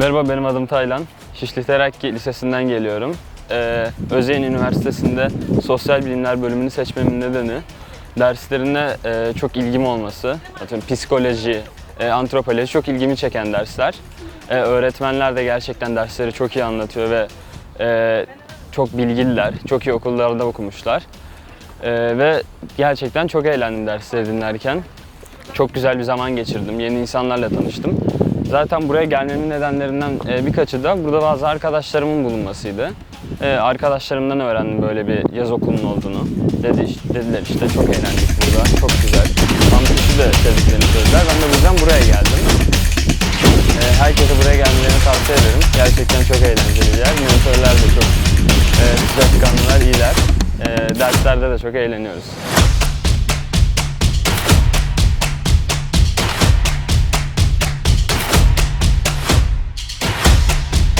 Merhaba benim adım Taylan. Şişli Terakki Lisesi'nden geliyorum. Ee, Özyeğin Üniversitesi'nde Sosyal Bilimler bölümünü seçmemin nedeni derslerine e, çok ilgim olması. Atıyorum psikoloji, e, antropoloji çok ilgimi çeken dersler. E, öğretmenler de gerçekten dersleri çok iyi anlatıyor ve e, çok bilgililer, çok iyi okullarda okumuşlar. E, ve gerçekten çok eğlendim dersleri dinlerken. Çok güzel bir zaman geçirdim. Yeni insanlarla tanıştım. Zaten buraya gelmemin nedenlerinden e, birkaçı da burada bazı arkadaşlarımın bulunmasıydı. E, arkadaşlarımdan öğrendim böyle bir yaz okulunun olduğunu. Dedi, dediler işte çok eğlendik burada, çok güzel. Kampüsü de sevdiklerini söylediler. Ben de bu yüzden buraya geldim. E, herkese buraya gelmelerini tavsiye ederim. Gerçekten çok eğlenceli bir yer. Mentorlar da çok sıcakkanlılar, iyiler. Derslerde de çok eğleniyoruz.